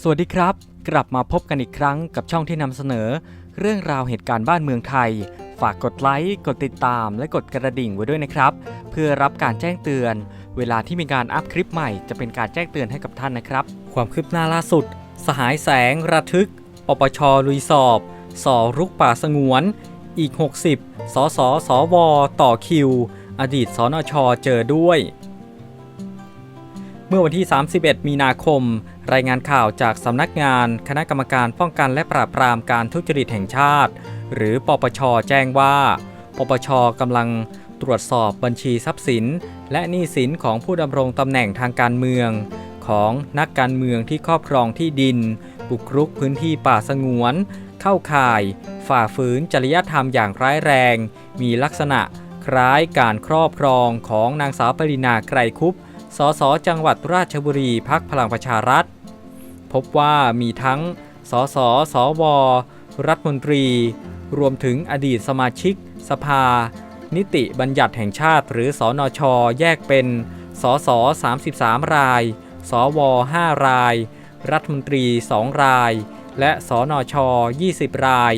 สวัสดีครับ กลับมาพบกันอีกครั้งกับช่องที่นำเสนอ เรื่องราวเหตุการณ์บ้านเมืองไทย ฝากกดไลค์กดติดตาม และกดกระดิ่งไว้ด้วยนะครับ เพื่อรับการแจ้งเตือน เวลาที่มีการอัพคลิปใหม่จะเป็นการแจ้งเตือนให้กับท่านนะครับ ความคืบหน้าล่าสุด สหายแสง ระทึก ปปชลุยสอบ สอรุกป่าสงวน อีก 60 สสสว ต่อคิว อดีตสนชเจอด้วย เมื่อวันที่ 31 มีนาคม รายงานข่าวจากสำนักงานคณะกรรมการป้องกันและปราบปรามการทุจริตแห่งชาติ หรือปปช แจ้งว่า ปปชกำลังตรวจสอบบัญชีทรัพย์สิน และหนี้สินของผู้ดำรงตำแหน่งทางการเมือง ของนักการเมืองที่ครอบครองที่ดิน บุกรุกพื้นที่ป่าสงวน เข้าข่าย ฝ่าฝืนจริยธรรมอย่างร้ายแรง มีลักษณะคล้ายการครอบครองของนางสาวปรินาไกรคุป สสจังหวัดราชบุรีพักพลังประชารัฐ พบว่ามีทั้งสสสว รัฐมนตรี รวมถึงอดีตสมาชิก สภา นิติบัญญัติแห่งชาติ หรือสอนชแยกเป็นสส33 ราย สว 5 ราย รัฐมนตรี 2 ราย และสนช 20 ราย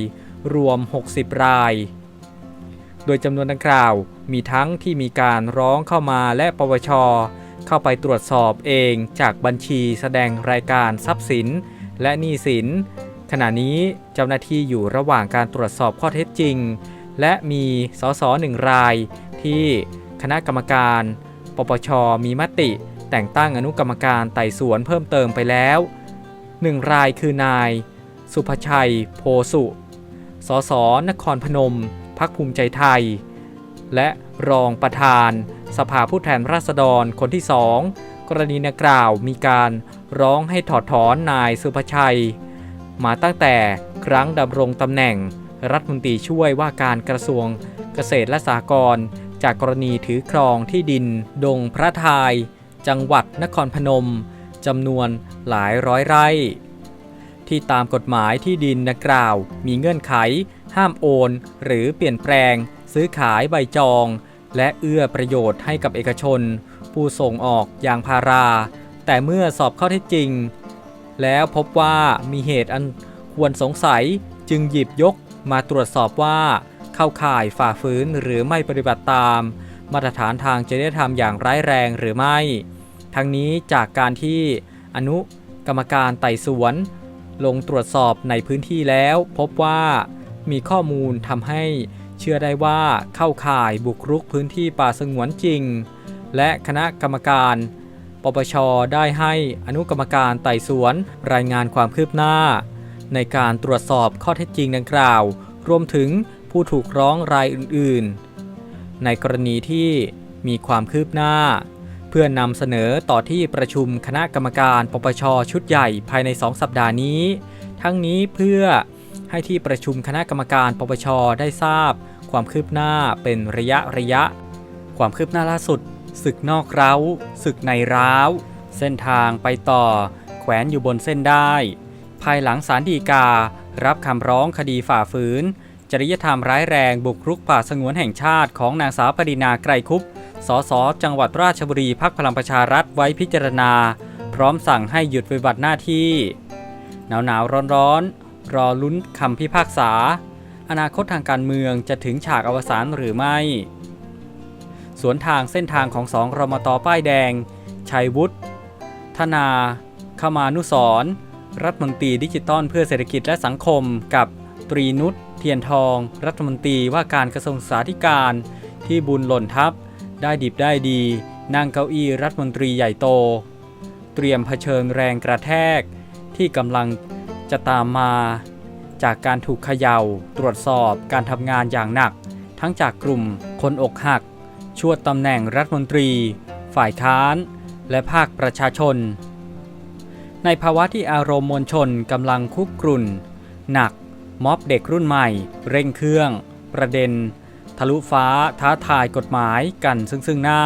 รวม 60 ราย โดยจำนวนดังกล่าวมีทั้งที่มีการร้องเข้ามาและปวช เข้าไปตรวจสอบเองจากบัญชีแสดงรายการทรัพย์สิน และหนี้สิน ขณะนี้เจ้าหน้าที่อยู่ระหว่างการตรวจสอบข้อเท็จจริง และมีสสหนึ่งราย ที่คณะกรรมการ ปปช มีมติ แต่งตั้งอนุกรรมการไต่สวนเพิ่มเติมไปแล้วหนึ่งรายคือนาย สุภชัย โพสุ สสนครพนม พักภูมิใจไทย และรองประธาน สภาผู้แทนราษฎรคนที่สองกรณีดังกล่าวมีการร้องให้ถอดถอนนายสุภชัย มาตั้งแต่ครั้งดำรงตำแหน่ง รัฐมนตรีช่วยว่าการกระทรวงเกษตรและสหกรณ์จากกรณีถือครองที่ดิน ดงพระทาย จังหวัดนครพนมจำนวนหลายร้อยไร่ ที่ตามกฎหมายที่ดินดังกล่าว มีเงื่อนไข ห้ามโอน หรือเปลี่ยนแปลง ซื้อขายใบจอง และเอื้อประโยชน์ให้กับเอกชน ผู้ส่งออกยางพารา แต่เมื่อสอบข้อเท็จจริง แล้วพบว่ามีเหตุอันควรสงสัยจึงหยิบยกมาตรวจสอบว่าเข้าข่ายฝ่าฝืนหรือไม่ปฏิบัติตาม มาตรฐานทางจริยธรรมอย่างร้ายแรงหรือไม่ ทั้งนี้จากการที่อนุกรรมการไต่สวน ลงตรวจสอบในพื้นที่แล้ว พบว่ามีข้อมูลทำให้ เชื่อได้ว่าเข้าข่ายบุกรุกพื้นที่ป่าสงวนจริง และคณะกรรมการ ปปช ได้ให้อนุกรรมการไต่สวนรายงานความคืบหน้า ในการตรวจสอบข้อเท็จจริงดังกล่าว รวมถึงผู้ถูกร้องรายอื่น ๆ ในกรณีที่มีความคืบหน้า เพื่อนำเสนอต่อที่ประชุมคณะกรรมการ ปปช ชุดใหญ่ภายใน 2 สัปดาห์นี้ ทั้งนี้เพื่อ ให้ที่ประชุมคณะกรรมการปปชได้ทราบ ความคืบหน้าเป็นระยะระยะ ความคืบหน้าล่าสุดศึกนอกเร้าศึกในร้าว เส้นทางไปต่อ แขวนอยู่บนเส้นได้ ภายหลังสารดีกา รับคำร้องคดีฝ่าฝืน จริยธรรมร้ายแรงบุกรุกป่าสงวนแห่งชาติของนางสาวปรินาไกรคุปสสจังหวัดราชบุรีพักพลังประชารัฐไว้พิจารณา พร้อมสั่งให้หยุดปฏิบัติหน้าที่ หนาวหนาวร้อนร้อนๆ รอลุ้นคำพิพากษา อนาคตทางการเมืองจะถึงฉากอวสานหรือไม่ สวนทางเส้นทางของสองรมตป้ายแดง ชัยวุฒิธนาขมานุสรรัฐมนตรีดิจิตอลเพื่อเศรษฐกิจและสังคมกับตรีนุชเทียนทอง รัฐมนตรีว่าการกระทรวงสาธารณการที่บุญหล่นทับ ได้ดิบได้ดี นั่งเก้าอี้รัฐมนตรีใหญ่โต เตรียมเผชิญแรงกระแทกที่กำลัง จะตามมาจากการถูกเขย่า ตรวจสอบการทำงานอย่างหนัก ทั้งจากกลุ่มคนอกหัก ชวดตำแหน่งรัฐมนตรี ฝ่ายค้าน และภาคประชาชน ในภาวะที่อารมณ์มวลชนกำลังคุกกรุ่น หนัก ม็อบเด็กรุ่นใหม่ เร่งเครื่อง ประเด็น ทะลุฟ้าท้าทายกฎหมายกันซึ่งซึ่งหน้า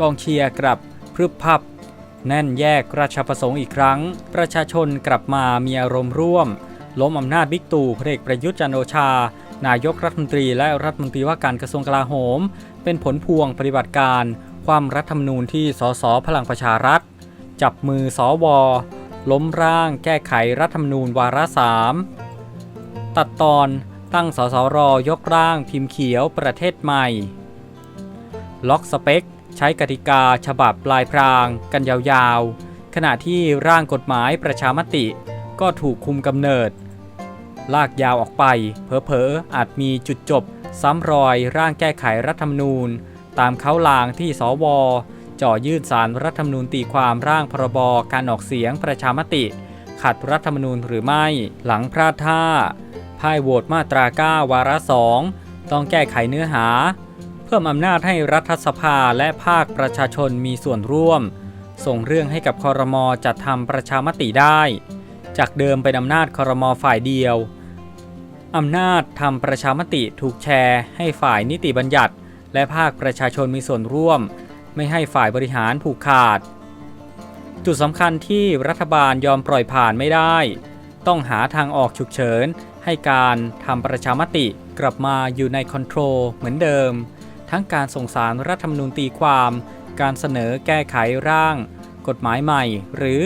กองเชียร์กลับพรึบพับ แน่นแยกราชประสงค์อีกครั้ง ประชาชนกลับมามีอารมณ์ร่วม ล้มอำนาจบิ๊กตู่พลเอกประยุทธ์จันโอชา นายกรัฐมนตรีและรัฐมนตรีว่าการกระทรวงกลาโหม เป็นผลพวงปฏิบัติการ ความรัฐธรรมนูญที่สสพลังประชารัฐ จับมือสวล้มร่างแก้ไขรัฐธรรมนูญวาระสามตัดตอนตั้งสสรยกร่างพิมพ์เขียวประเทศใหม่ ล็อกสเปค ใช้กติกาฉบับลายพรางกันยาวๆ ขณะที่ร่างกฎหมายประชามติ ก็ถูกคุมกำเนิด ลากยาวออกไป เผลอๆ อาจมีจุดจบ ซ้ำรอยร่างแก้ไขรัฐธรรมนูญ ตามเขาลางที่สวจ่อยื่นสารรัฐธรรมนูญตีความร่างพรบการออกเสียงประชามติ ขัดรัฐธรรมนูญหรือไม่หลังพลาดท่าพ่ายโหวตมาตรา 9 วาระสองต้องแก้ไขเนื้อหา พิ่มอำนาจให้รัฐสภาและภาคประชาชนมีส่วนร่วม ส่งเรื่องให้กับคอรมอจัดทำประชามติได้ จากเดิมเป็นอำนาจคอรมอฝ่ายเดียว อำนาจทำประชามติถูกแชร์ให้ฝ่ายนิติบัญญัติ และภาคประชาชนมีส่วนร่วม ไม่ให้ฝ่ายบริหารผูกขาด จุดสำคัญที่รัฐบาลยอมปล่อยผ่านไม่ได้ ต้องหาทางออกฉุกเฉินให้การทำประชามติกลับมาอยู่ในคอนโทรลเหมือนเดิม ทั้งการส่งสารรัฐธรรมนูญตีความ การเสนอแก้ไขร่าง กฎหมายใหม่ หรือ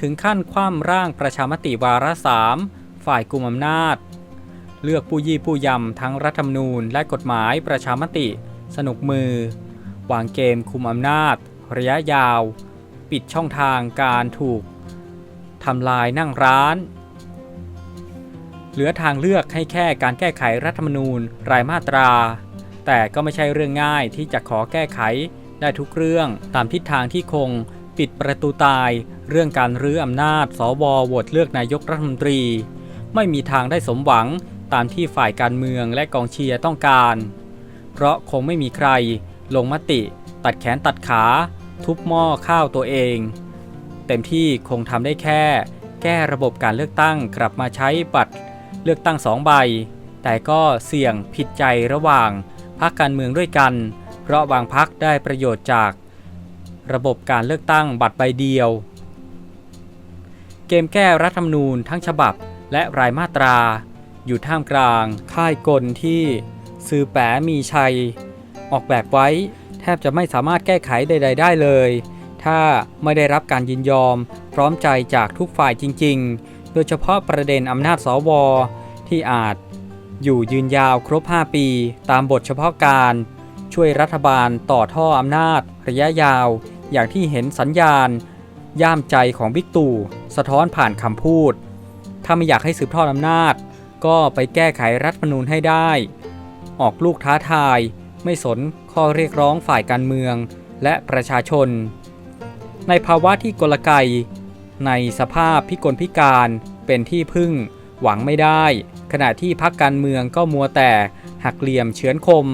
ถึงขั้นคว่ำร่างประชามติวาระสามฝ่ายกุมอำนาจ เลือกผู้ยี่ผู้ยำทั้งรัฐธรรมนูญและกฎหมายประชามติ สนุกมือ วางเกมคุมอำนาจ ระยะยาว ปิดช่องทางการถูกทำลายนั่งร้าน เหลือทางเลือกให้แค่การแก้ไขรัฐธรรมนูญรายมาตรา แต่ก็ไม่ใช่เรื่องง่ายที่จะขอแก้ไขได้ทุกเรื่องตามทิศทางที่คงปิดประตูตาย เรื่องการรื้ออำนาจ สวโหวตเลือกนายกรัฐมนตรี ไม่มีทางได้สมหวังตามที่ฝ่ายการเมืองและกองเชียร์ต้องการ เพราะคงไม่มีใคร ลงมติ ตัดแขนตัดขา ทุบหม้อข้าวตัวเอง เต็มที่คงทำได้แค่ แก้ระบบการเลือกตั้งกลับมาใช้บัตร เลือกตั้งสองใบ แต่ก็เสี่ยงผิดใจระหว่าง พรรคการเมืองด้วยกัน เพราะบางพรรคได้ประโยชน์จากระบบการเลือกตั้งบัตรใบเดียว เกมแก้รัฐธรรมนูญทั้งฉบับและรายมาตรา อยู่ท่ามกลาง ค่ายกลที่ซื้อแปะมีชัย ออกแบบไว้แทบจะไม่สามารถแก้ไขใด ๆ ได้เลย ถ้าไม่ได้รับการยินยอม พร้อมใจจากทุกฝ่ายจริง ๆ โดยเฉพาะประเด็นอำนาจสวที่อาจ อยู่ยืนยาวครบ 5 ปี ตามบทเฉพาะการ ช่วยรัฐบาลต่อท่ออำนาจ ระยะยาว อย่างที่เห็นสัญญาณ ย่ามใจของบิ๊กตู่ สะท้อนผ่านคำพูด ถ้าไม่อยากให้สืบทอดอำนาจ ก็ไปแก้ไขรัฐธรรมนูญให้ได้ ออกลูกท้าทาย ไม่สนข้อเรียกร้องฝ่ายการเมืองและประชาชน ในภาวะที่กลไก ในสภาพพิกลพิการเป็นที่พึ่งหวังไม่ได้ ขณะที่พักการเมืองก็มัวแต่หักเหลี่ยมเฉือนคม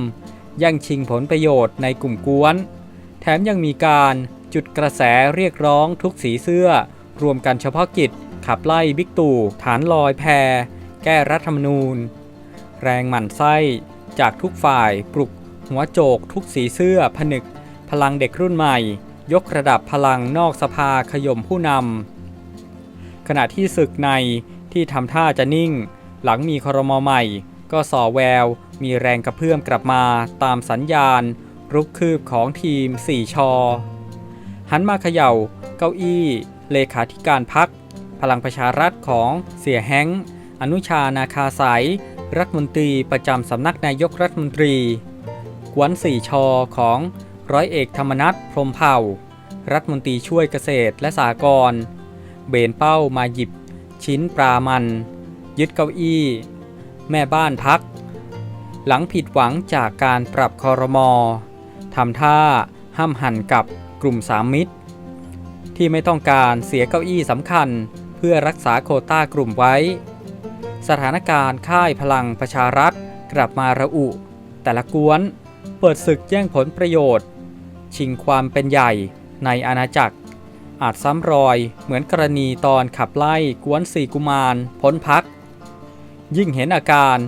แย่งชิงผลประโยชน์ในกลุ่มกวน แถมยังมีการจุดกระแสเรียกร้องทุกสีเสื้อ รวมกันเฉพาะกิจ ขับไล่บิ๊กตู่ ฐานลอยแพแก้รัฐธรรมนูญ แรงหมั่นไส้จากทุกฝ่ายปลุกหัวโจกทุกสีเสื้อผนึก พลังเด็กรุ่นใหม่ ยกระดับพลังนอกสภาขย่มผู้นำขณะที่ศึกในที่ทำท่าจะนิ่ง หลังมีครมใหม่ ก็ส่อแวว มีแรงกระเพื่อมกลับมาตามสัญญาณ รุกคืบของทีม 4 ชอ หันมาเขย่า เก้าอี้ เลขาธิการพัก พลังประชารัฐของเสียแฮงอนุชานาคาสายรัฐมนตรีประจำสำนักนายกรัฐมนตรี กวนสี่ชอของร้อยเอกธรรมนัฐพรมเผ่า รัฐมนตรีช่วยเกษตรและสหกรณ์เบนเป้ามาหยิบชิ้นปลามัน ยึดเก้าอี้ แม่บ้านพัก หลังผิดหวังจากการปรับคอรมอทำท่าห้ามหันกับกลุ่มสามมิตร ที่ไม่ต้องการเสียเก้าอี้สำคัญเพื่อรักษาโคต้ากลุ่มไว้ สถานการณ์ค่ายพลังประชารัฐกลับมาระอุ แต่ละกวนเปิดศึกแย่งผลประโยชน์ ชิงความเป็นใหญ่ในอาณาจักร อาจซ้ำรอยเหมือนกรณีตอนขับไล่กวนสี่กุมารพ้นพัก ยิ่งเห็นอาการ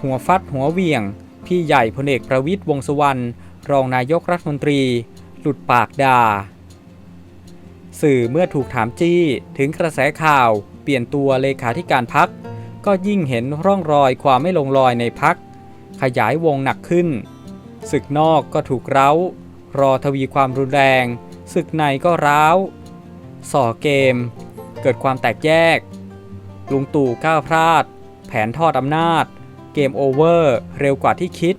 หัวฟัดหัวเวียง พี่ใหญ่พลเอกประวิตยวงสุวรรณรองนายกรัฐมนตรี หลุดปากด่า สื่อเมื่อถูกถามจี้ถึงกระแสข่าว เปลี่ยนตัวเลขาธิการพัก ก็ยิ่งเห็นร่องรอยความไม่ลงรอยในพัก ขยายวงหนักขึ้น ศึกนอกก็ถูกเร้ารอทวีความรุนแรง ศึกในก็ร้าวส่อเกม เกิดความแตกแยก ลุงตู่ก้าวพลาด แผนทอดอำนาจ เกมโอเวอร์ เร็วกว่าที่คิด